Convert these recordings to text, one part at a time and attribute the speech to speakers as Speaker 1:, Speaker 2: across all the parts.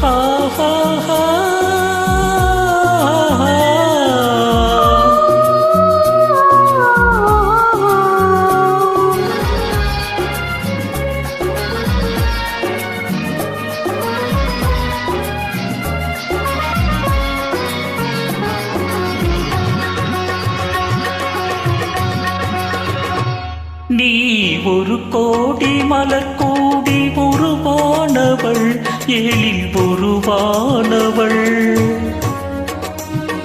Speaker 1: நீ ஒரு கோடி மலர் கோடி உருவானவள். எழில் உருவானவள்.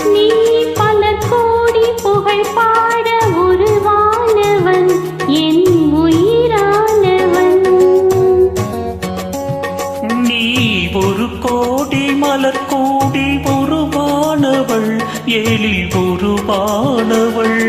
Speaker 2: நீ பல கோடி புகழ் பாட உருவானவன் என் உயிரானவன்.
Speaker 1: நீ ஒரு கோடி மலர் கோடி உருவானவள் எழில் உருவானவள்.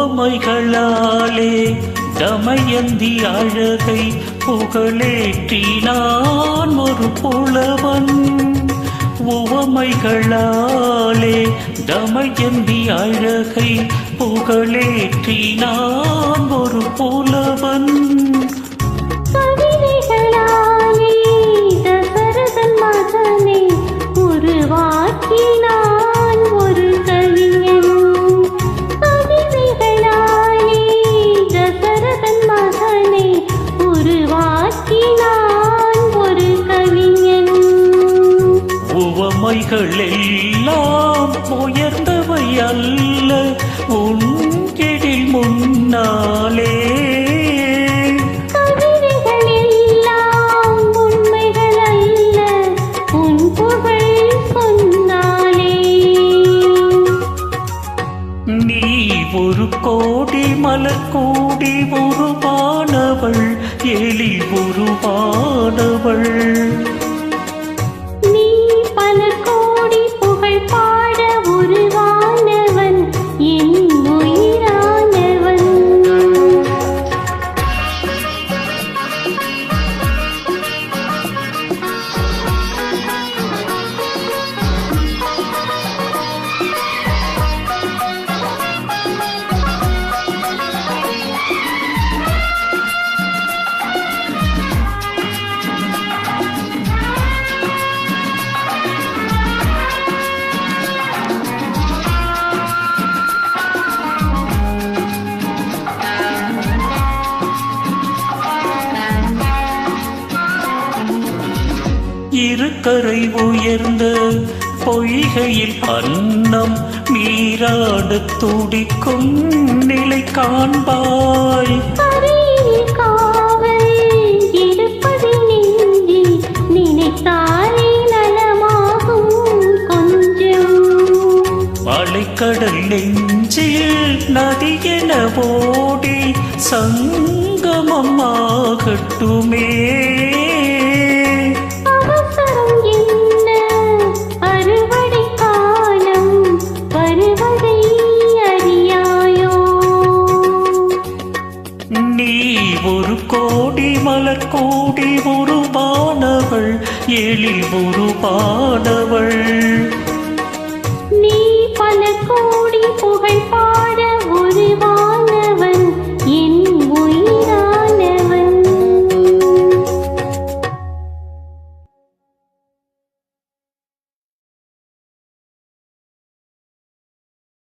Speaker 1: உவமைகளாலே தமயந்தி அழகை புகழேற்றினான் ஒரு புலவன். உவமைகளாலே தமயந்தி அழகை புகழேற்றினான் ஒரு புலவன். உயர்ந்தவை அல்ல முன்னாலே.
Speaker 2: உன் புகழ் சொன்னாலே.
Speaker 1: நீ ஒரு கோடி மலர் கோடி உருவானவள் எலி உருவானவள். இருக்கரை உயர்ந்த பொய்கையில் அன்னம் நீராட துடிக்கும் நிலை காண்பாய். அலைக்கடல் நெஞ்சில் நதியென ஓடி சங்கமமாகட்டுமே
Speaker 2: அவசரம்
Speaker 1: ஒரு கோடி மலர் கோடி உருவானவள். எழில் உருவானவள்.